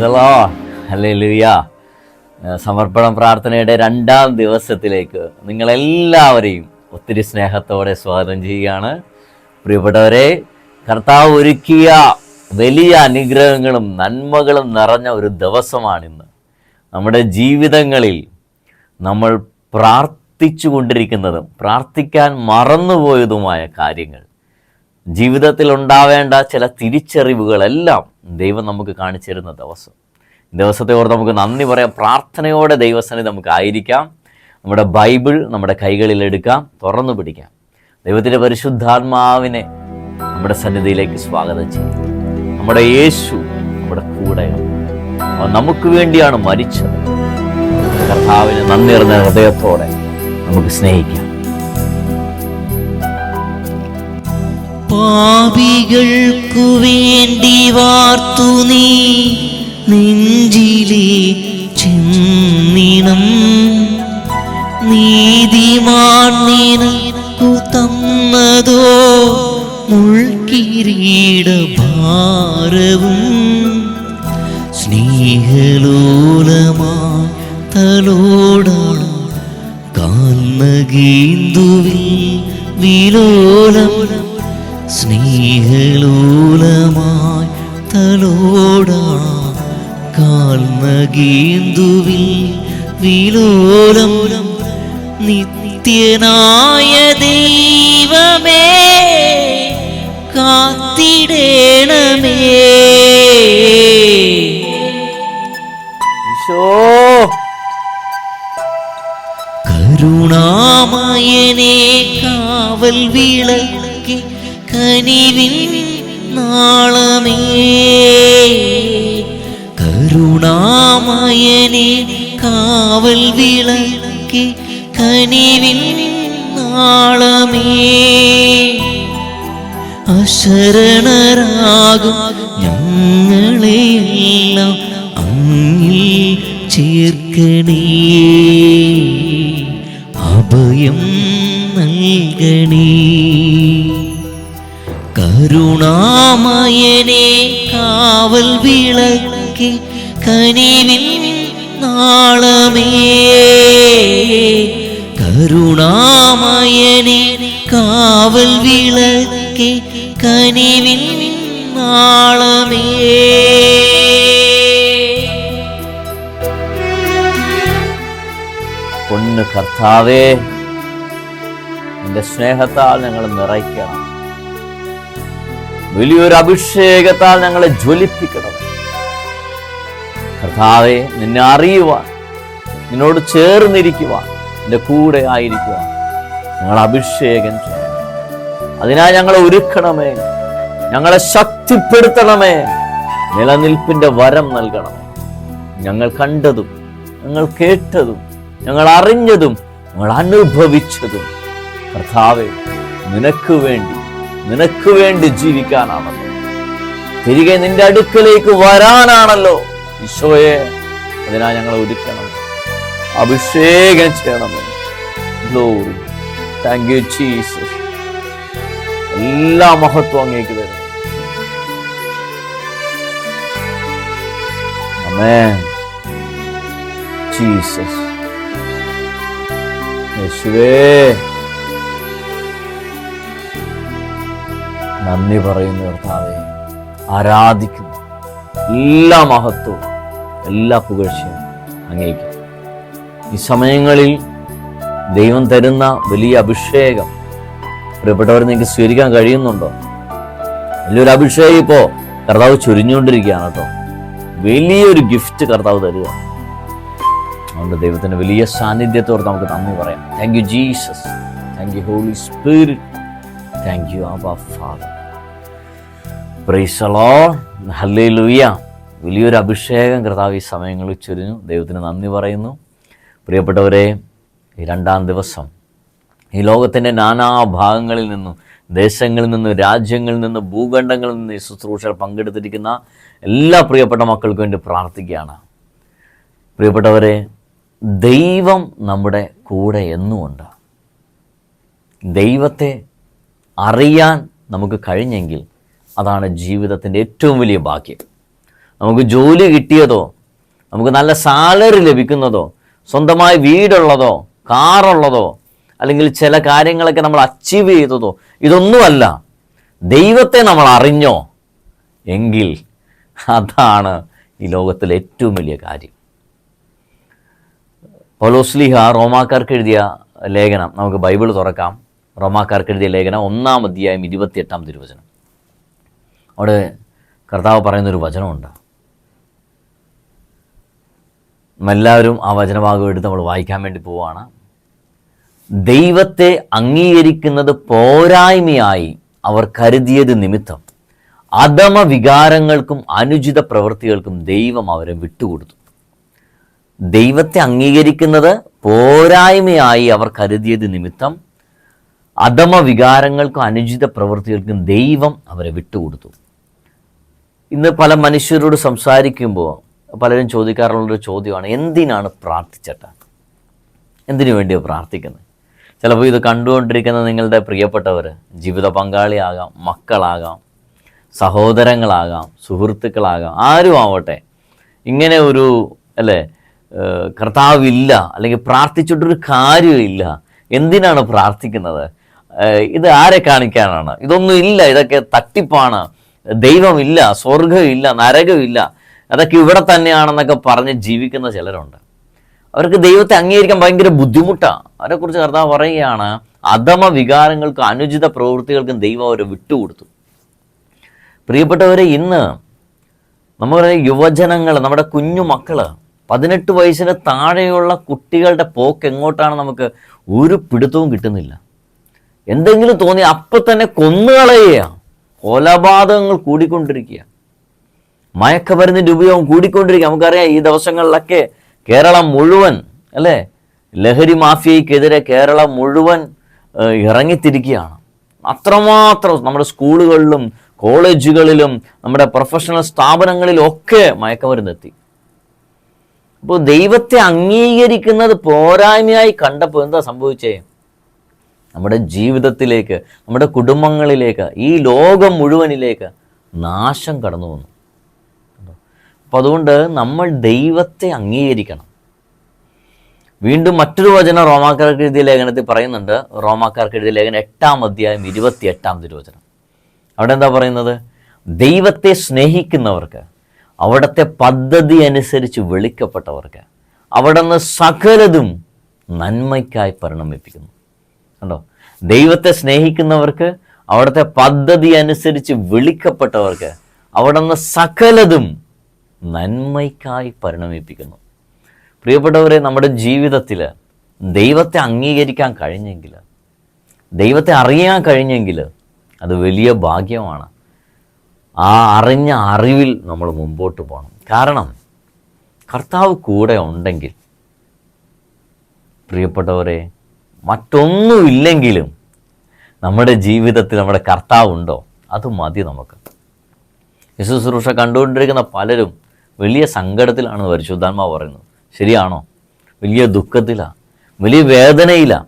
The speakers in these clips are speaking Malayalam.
പ്രൈസലോ അല്ലേ ലുയ സമർപ്പണ പ്രാർത്ഥനയുടെ രണ്ടാം ദിവസത്തിലേക്ക് നിങ്ങളെല്ലാവരെയും ഒത്തിരി സ്നേഹത്തോടെ സ്വാഗതം ചെയ്യുകയാണ്. പ്രിയപ്പെട്ടവരെ കർത്താവ് ഒരുക്കിയ വലിയ അനുഗ്രഹങ്ങളും നന്മകളും നിറഞ്ഞ ഒരു ദിവസമാണിന്ന്. നമ്മുടെ ജീവിതങ്ങളിൽ നമ്മൾ പ്രാർത്ഥിച്ചു കൊണ്ടിരിക്കുന്നതും പ്രാർത്ഥിക്കാൻ മറന്നുപോയതുമായ കാര്യങ്ങൾ. ജീവിതത്തിൽ ഉണ്ടാവേണ്ട ചില തിരിച്ചറിവുകളെല്ലാം ദൈവം നമുക്ക് കാണിച്ചു തരുന്ന ദിവസം. ദിവസത്തെ ഓർത്ത് നമുക്ക് നന്ദി പറയാം. പ്രാർത്ഥനയോടെ ദൈവസനെ നമുക്ക് ആയിരിക്കാം. നമ്മുടെ ബൈബിൾ നമ്മുടെ കൈകളിൽ എടുക്കാം. തുറന്നു പിടിക്കാം. ദൈവത്തിന്റെ പരിശുദ്ധാത്മാവിനെ നമ്മുടെ സന്നിധിയിലേക്ക് സ്വാഗതം ചെയ്യും നമ്മുടെ യേശു നമ്മുടെ കൂടെയാണ് നമുക്ക് വേണ്ടിയാണ് മരിച്ചത്. കർത്താവിന് നന്ദി നിറഞ്ഞ ഹൃദയത്തോടെ നമുക്ക് സ്നേഹിക്കാം. പാപികൾക്കു വേണ്ടി വാർത്തു നീ. നെഞ്ചിലെ ചെന്നിണം നീതിമാൻ നിനക്കു തന്നതോ? മുൾക്കിരീട ഭാരവും സ്നേഹലോലമാ തലോടാണ് കാൽനഗീന്തുവിൽ വിലോലം സ്നേഹലോലമായി തലോടാ. കാൽനഗീന്തുവിൽ വിലോലം നിത്യനായ ദൈവമേ കാത്തിടേണമേ. കരുണാമയനെ കാവൽ വിളക്കി കനിവിൻ നാളമേ. കരുണാമയനെ കാവൽ വിളക്കി കനിവിൻ നാളമേ. അശരണരാകും ഞങ്ങളെയെല്ലാം അങ്ങിൽ ചേർക്കണേ. അഭയം നൽകണേ. കരുണാമയനെ കാവൽ വിളക്കി കനിവിൽ നാളമേ. കരുണാമയനെ കാവൽ വിളക്കി കനിവിൽ നാളമേ. പൊന്ന് കർത്താവേ നിന്റെ സ്നേഹത്താൽ ഞങ്ങൾ നിറയ്ക്കണം. വലിയൊരു അഭിഷേകത്താൽ ഞങ്ങളെ ജ്വലിപ്പിക്കണം. കർത്താവെ നിന്നെ അറിയുവാൻ നിന്നോട് ചേർന്നിരിക്കുവാൻ എന്റെ കൂടെ ആയിരിക്കുവാൻ ഞങ്ങൾ അഭിഷേകം ചെയ്യണം. അതിനായി ഞങ്ങളെ ഒരുക്കണമേ ഞങ്ങളെ ശക്തിപ്പെടുത്തണമേ നിലനിൽപ്പിന്റെ വരം നൽകണമേ ഞങ്ങൾ കണ്ടതും ഞങ്ങൾ കേട്ടതും ഞങ്ങൾ അറിഞ്ഞതും ഞങ്ങൾ അനുഭവിച്ചതും. കർത്താവെ നിനക്ക് വേണ്ടി നിനക്ക് വേണ്ടി ജീവിക്കാനാണല്ലോ. തിരികെ നിന്റെ അടുക്കലേക്ക് വരാനാണല്ലോ ഈശോയെ. അതിനാ ഞങ്ങൾ ഒരുക്കണം. അഭിഷേകം ചെയ്യണമേ. ഗ്ലോറി താങ്ക് യു ജീസസ് എല്ലാ മഹത്വം അങ്ങേക്ക് തരും. Amen. ജീസസ് യേശുവേ. നന്ദി പറയുന്നു കർത്താവെ. ആരാധിക്കുന്നു. എല്ലാ മഹത്വവും എല്ലാ പുകഴ്ചയും അങ്ങേക്കും. ഈ സമയങ്ങളിൽ ദൈവം തരുന്ന വലിയ അഭിഷേകം പ്രിയപ്പെട്ടവർ നിങ്ങൾക്ക് സ്വീകരിക്കാൻ കഴിയുന്നുണ്ടോ? വലിയൊരു അഭിഷേകം ഇപ്പോൾ കർത്താവ് ചൊരിഞ്ഞുകൊണ്ടിരിക്കുകയാണ് കേട്ടോ. വലിയൊരു ഗിഫ്റ്റ് കർത്താവ് തരിക. അതുകൊണ്ട് ദൈവത്തിന്റെ വലിയ സാന്നിധ്യത്തോട് നമുക്ക് നന്ദി പറയാം. Thank you Jesus thank you holy spirit thank you father praise the Lord hallelujah വലിയൊരു അഭിഷേകം കർത്താവ് ഈ സമയങ്ങളിൽ ചൊരിഞ്ഞു. ദൈവത്തിന് നന്ദി പറയുന്നു. പ്രിയപ്പെട്ടവരെ ഈ രണ്ടാം ദിവസം ഈ ലോകത്തിന്റെ ഭാഗങ്ങളിൽ നിന്നും ദേശങ്ങളിൽ നിന്നും രാജ്യങ്ങളിൽ നിന്നും ഭൂഖണ്ഡങ്ങളിൽ നിന്നും ഈ ശുശ്രൂഷ പങ്കെടുത്തിരിക്കുന്ന എല്ലാ പ്രിയപ്പെട്ട മക്കൾക്കും വേണ്ടി പ്രാർത്ഥിക്കുകയാണ്. പ്രിയപ്പെട്ടവരെ ദൈവം നമ്മുടെ കൂടെ എന്നുമുണ്ട്. ദൈവത്തെ അറിയാൻ നമുക്ക് കഴിഞ്ഞെങ്കിൽ അതാണ് ജീവിതത്തിന്റെ ഏറ്റവും വലിയ ഭാഗ്യം. നമുക്ക് ജോലി കിട്ടിയതോ നമുക്ക് നല്ല സാലറി ലഭിക്കുന്നതോ സ്വന്തമായി വീടുള്ളതോ കാറുള്ളതോ അല്ലെങ്കിൽ ചില കാര്യങ്ങളൊക്കെ നമ്മൾ അച്ചീവ് ചെയ്തതോ ഇതൊന്നുമല്ല. ദൈവത്തെ നമ്മൾ അറിഞ്ഞോ? എങ്കിൽ അതാണ് ഈ ലോകത്തിലെ ഏറ്റവും വലിയ കാര്യം. പൗലോസ്ലിഹ റോമാക്കാർക്ക് എഴുതിയ ലേഖനം നമുക്ക് ബൈബിൾ തുറക്കാം. റോമാക്കാർക്ക് എഴുതിയ ലേഖനം ഒന്നാം അധ്യായം ഇരുപത്തിയെട്ടാം തിരുവചനം. അവിടെ കർത്താവ് പറയുന്നൊരു വചനമുണ്ട്. എല്ലാവരും ആ വചനഭാഗം എടുത്ത് നമ്മൾ വായിക്കാൻ വേണ്ടി പോവുകയാണ് ദൈവത്തെ അംഗീകരിക്കുന്നത് പോരായ്മയായി അവർ കരുതിയത് നിമിത്തം. അധമ വികാരങ്ങൾക്കും അനുചിത പ്രവൃത്തികൾക്കും ദൈവം അവരെ വിട്ടുകൊടുത്തു. ദൈവത്തെ അംഗീകരിക്കുന്നത് പോരായ്മയായി അവർ കരുതിയത് നിമിത്തം. അധമ വികാരങ്ങൾക്കും അനുചിത പ്രവൃത്തികൾക്കും ദൈവം അവരെ വിട്ടുകൊടുത്തു. ഇന്ന് പല മനുഷ്യരോട് സംസാരിക്കുമ്പോൾ പലരും ചോദിക്കാറുള്ളൊരു ചോദ്യമാണ് എന്തിനാണ് പ്രാർത്ഥിച്ചട്ട? എന്തിനു വേണ്ടിയോ പ്രാർത്ഥിക്കുന്നത് ചിലപ്പോൾ ഇത് കണ്ടുകൊണ്ടിരിക്കുന്ന നിങ്ങളുടെ പ്രിയപ്പെട്ടവർ ജീവിത പങ്കാളിയാകാം മക്കളാകാം സഹോദരങ്ങളാകാം സുഹൃത്തുക്കളാകാം ആരും ആവട്ടെ ഇങ്ങനെ ഒരു അല്ലേ കർത്താവില്ല അല്ലെങ്കിൽ പ്രാർത്ഥിച്ചിട്ടൊരു കാര്യമില്ല എന്തിനാണ് പ്രാർത്ഥിക്കുന്നത്? ഇത് ആരെ കാണിക്കാനാണ്? ഇതൊന്നും ഇല്ല ഇതൊക്കെ തട്ടിപ്പാണ്. ദൈവമില്ല സ്വർഗമില്ല നരകമില്ല. അതൊക്കെ ഇവിടെ തന്നെയാണെന്നൊക്കെ പറഞ്ഞ് ജീവിക്കുന്ന ചിലരുണ്ട്. അവർക്ക് ദൈവത്തെ അംഗീകരിക്കാൻ ഭയങ്കര ബുദ്ധിമുട്ടാണ് അവരെക്കുറിച്ച് കർത്താവ് പറയുകയാണ് അധമ വികാരങ്ങൾക്കും അനുചിത പ്രവൃത്തികൾക്കും ദൈവം അവരെ വിട്ടുകൊടുത്തു. പ്രിയപ്പെട്ടവരെ ഇന്ന് നമ്മുടെ യുവജനങ്ങൾ നമ്മുടെ കുഞ്ഞു മക്കൾ പതിനെട്ട് വയസ്സിന് താഴെയുള്ള കുട്ടികളുടെ പോക്ക് എങ്ങോട്ടാണ് നമുക്ക് ഒരു പിടുത്തവും കിട്ടുന്നില്ല. എന്തെങ്കിലും തോന്നി അപ്പം തന്നെ കൊന്നുകളയുക കൊലപാതകങ്ങൾ കൂടിക്കൊണ്ടിരിക്കുക മയക്കമരുന്നിന്റെ ഉപയോഗം കൂടിക്കൊണ്ടിരിക്കുക നമുക്കറിയാം ഈ ദിവസങ്ങളിലൊക്കെ കേരളം മുഴുവൻ അല്ലേ? ലഹരി മാഫിയയ്ക്കെതിരെ കേരളം മുഴുവൻ ഇറങ്ങിത്തിരിക്കുകയാണ്. അത്രമാത്രം നമ്മുടെ സ്കൂളുകളിലും കോളേജുകളിലും നമ്മുടെ പ്രൊഫഷണൽ സ്ഥാപനങ്ങളിലും ഒക്കെ മയക്കമരുന്നെത്തി. അപ്പോൾ ദൈവത്തെ അംഗീകരിക്കുന്നത് പോരായ്മയായി കണ്ടപ്പോൾ എന്താ സംഭവിച്ചേ? നമ്മുടെ ജീവിതത്തിലേക്ക് നമ്മുടെ കുടുംബങ്ങളിലേക്ക് ഈ ലോകം മുഴുവനിലേക്ക് നാശം കടന്നു വന്നു. അപ്പം അതുകൊണ്ട് നമ്മൾ ദൈവത്തെ അംഗീകരിക്കണം. വീണ്ടും മറ്റൊരു വചനം റോമാക്കാർക്ക് എഴുതിയ ലേഖനത്തിൽ പറയുന്നുണ്ട്. റോമാക്കാർക്ക് എഴുതിയ ലേഖനം എട്ടാം അധ്യായം ഇരുപത്തി എട്ടാം തിരുവചനം. അവിടെ എന്താ പറയുന്നത്? ദൈവത്തെ സ്നേഹിക്കുന്നവർക്ക് അവിടുത്തെ പദ്ധതി അനുസരിച്ച് വിളിക്കപ്പെട്ടവർക്ക് നിന്ന് സകലതും നന്മയ്ക്കായി പരിണമിപ്പിക്കുന്നു. കണ്ടോ? ദൈവത്തെ സ്നേഹിക്കുന്നവർക്ക് അവിടുത്തെ പദ്ധതി അനുസരിച്ച് വിളിക്കപ്പെട്ടവർക്ക് അവിടുന്ന് സകലതും നന്മയ്ക്കായി പരിണമിപ്പിക്കുന്നു. പ്രിയപ്പെട്ടവരെ നമ്മുടെ ജീവിതത്തിൽ ദൈവത്തെ അംഗീകരിക്കാൻ കഴിഞ്ഞെങ്കിൽ ദൈവത്തെ അറിയാൻ കഴിഞ്ഞെങ്കിൽ അത് വലിയ ഭാഗ്യമാണ്. ആ അറിഞ്ഞ അറിവിൽ നമ്മൾ മുമ്പോട്ട് പോകണം. കാരണം കർത്താവ് കൂടെ ഉണ്ടെങ്കിൽ പ്രിയപ്പെട്ടവരെ മറ്റൊന്നുമില്ലെങ്കിലും നമ്മുടെ ജീവിതത്തിൽ നമ്മുടെ കർത്താവ് ഉണ്ടോ അത് മതി നമുക്ക്. യേശുശ്രൂഷ കണ്ടുകൊണ്ടിരിക്കുന്ന പലരും വലിയ സങ്കടത്തിലാണ് പരിശുദ്ധാത്മാവ് പറയുന്നത് ശരിയാണോ? വലിയ ദുഃഖത്തിലാണ് വലിയ വേദനയിലാണ്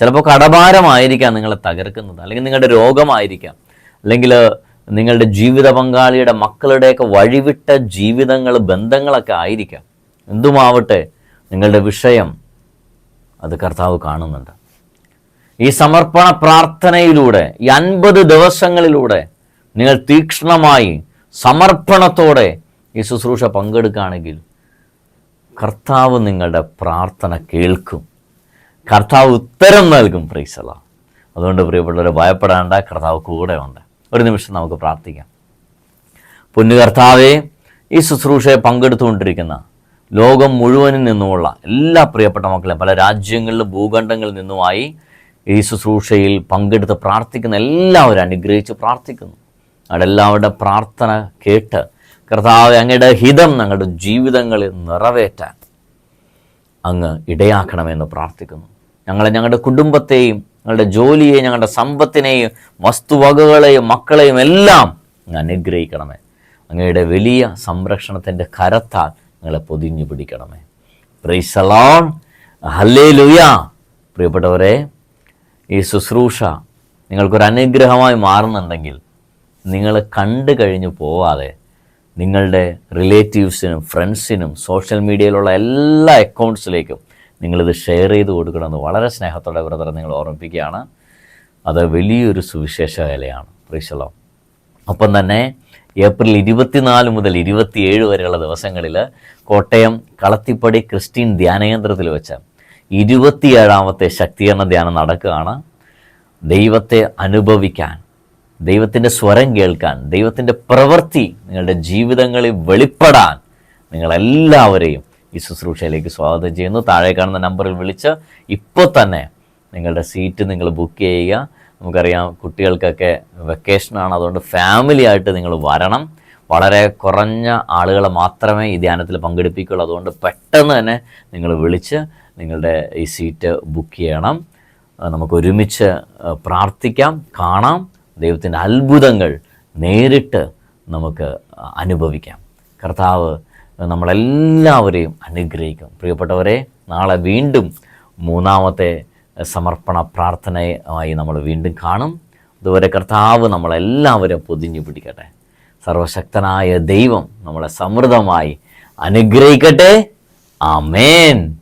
ചിലപ്പോൾ കടഭാരമായിരിക്കാം നിങ്ങളെ തകർക്കുന്നത്. അല്ലെങ്കിൽ നിങ്ങളുടെ രോഗമായിരിക്കാം. അല്ലെങ്കിൽ നിങ്ങളുടെ ജീവിത പങ്കാളിയുടെ മക്കളുടെയൊക്കെ വഴിവിട്ട ജീവിതങ്ങൾ ബന്ധങ്ങളൊക്കെ ആയിരിക്കാം. എന്തുമാവട്ടെ നിങ്ങളുടെ വിഷയം അത് കർത്താവ് കാണുന്നുണ്ട്. ഈ സമർപ്പണ പ്രാർത്ഥനയിലൂടെ ഈ അൻപത് ദിവസങ്ങളിലൂടെ നിങ്ങൾ തീക്ഷ്ണമായി സമർപ്പണത്തോടെ ഈ ശുശ്രൂഷ പങ്കെടുക്കുകയാണെങ്കിൽ കർത്താവ് നിങ്ങളുടെ പ്രാർത്ഥന കേൾക്കും. കർത്താവ് ഉത്തരം നൽകും. പ്രീസല അതുകൊണ്ട് പ്രിയപ്പെട്ടവരെ ഭയപ്പെടേണ്ട. കർത്താവ് കൂടെ ഉണ്ട് ഒരു നിമിഷം നമുക്ക് പ്രാർത്ഥിക്കാം. പൊന്നു കർത്താവെ ഈ ശുശ്രൂഷയെ പങ്കെടുത്തുകൊണ്ടിരിക്കുന്ന ലോകം മുഴുവനിൽ നിന്നുമുള്ള എല്ലാ പ്രിയപ്പെട്ട മക്കളെയും പല രാജ്യങ്ങളിലും ഭൂഖണ്ഡങ്ങളിൽ നിന്നുമായി ഈ ശുശ്രൂഷയിൽ പങ്കെടുത്ത് പ്രാർത്ഥിക്കുന്ന എല്ലാവരും അനുഗ്രഹിച്ച് പ്രാർത്ഥിക്കുന്നു. അവിടെ എല്ലാവരുടെ പ്രാർത്ഥന കേട്ട് കർത്താവ് അങ്ങയുടെ ഹിതം ഞങ്ങളുടെ ജീവിതങ്ങളിൽ നിറവേറ്റാൻ അങ്ങ് ഇടയാക്കണമെന്ന് പ്രാർത്ഥിക്കുന്നു. ഞങ്ങളെ ഞങ്ങളുടെ കുടുംബത്തെയും ഞങ്ങളുടെ ജോലിയെയും ഞങ്ങളുടെ സമ്പത്തിനെയും വസ്തുവകകളെയും മക്കളെയും എല്ലാം അനുഗ്രഹിക്കണമേ. അങ്ങയുടെ വലിയ സംരക്ഷണത്തിന്റെ കരത്താൽ ഞങ്ങളെ പൊതിഞ്ഞു പിടിക്കണമേ. പ്രൈസലോൺ ഹല്ലേ ലുയാ പ്രിയപ്പെട്ടവരെ ഈ ശുശ്രൂഷ നിങ്ങൾക്കൊരു അനുഗ്രഹമായി മാറുന്നുണ്ടെങ്കിൽ നിങ്ങൾ കണ്ടു കഴിഞ്ഞു പോവാതെ നിങ്ങളുടെ റിലേറ്റീവ്സിനും ഫ്രണ്ട്സിനും സോഷ്യൽ മീഡിയയിലുള്ള എല്ലാ അക്കൗണ്ട്സിലേക്കും നിങ്ങളിത് ഷെയർ ചെയ്ത് കൊടുക്കണമെന്ന് വളരെ സ്നേഹത്തോടെ ബ്രദർ നിങ്ങൾ ഓർമ്മിപ്പിക്കുകയാണ്. അത് വലിയൊരു സുവിശേഷ വേലയാണ്. പ്രീശലോ ഒപ്പം തന്നെ ഏപ്രിൽ ഇരുപത്തിനാല് മുതൽ ഇരുപത്തിയേഴ് വരെയുള്ള ദിവസങ്ങളിൽ കോട്ടയം കളത്തിപ്പടി ക്രിസ്ത്യൻ ധ്യാനകേന്ദ്രത്തിൽ വെച്ച് ഇരുപത്തിയേഴാമത്തെ ശക്തീകരണ ധ്യാനം നടക്കുകയാണ്. ദൈവത്തെ അനുഭവിക്കാൻ ദൈവത്തിന്റെ സ്വരം കേൾക്കാൻ ദൈവത്തിന്റെ പ്രവൃത്തി നിങ്ങളുടെ ജീവിതങ്ങളിൽ വെളിപ്പെടാൻ നിങ്ങളെല്ലാവരെയും ഈ ശുശ്രൂഷയിലേക്ക് സ്വാഗതം ചെയ്യുന്നു. താഴെ കാണുന്ന നമ്പറിൽ വിളിച്ച് ഇപ്പോൾ തന്നെ നിങ്ങളുടെ സീറ്റ് നിങ്ങൾ ബുക്ക് ചെയ്യുക. നമുക്കറിയാം കുട്ടികൾക്കൊക്കെ വെക്കേഷനാണ് അതുകൊണ്ട് ഫാമിലി ആയിട്ട് നിങ്ങൾ വരണം. വളരെ കുറഞ്ഞ ആളുകളെ മാത്രമേ ഈ ധ്യാനത്തിൽ പങ്കെടുപ്പിക്കുള്ളൂ. അതുകൊണ്ട് പെട്ടെന്ന് തന്നെ നിങ്ങൾ വിളിച്ച് നിങ്ങളുടെ ഈ സീറ്റ് ബുക്ക് ചെയ്യണം. നമുക്ക് ഒരുമിച്ച് പ്രാർത്ഥിക്കാം കാണാം. ദൈവത്തിന്റെ അത്ഭുതങ്ങൾ നേരിട്ട് നമുക്ക് അനുഭവിക്കാം. കർത്താവ് നമ്മളെല്ലാവരെയും അനുഗ്രഹിക്കും. പ്രിയപ്പെട്ടവരെ നാളെ വീണ്ടും മൂന്നാമത്തെ സമർപ്പണ പ്രാർത്ഥനയുമായി നമ്മൾ വീണ്ടും കാണും. അതുവരെ കർത്താവ് നമ്മളെല്ലാവരും പൊതിഞ്ഞു പിടിക്കട്ടെ. സർവശക്തനായ ദൈവം നമ്മളെ സമൃദ്ധമായി അനുഗ്രഹിക്കട്ടെ. ആമേൻ.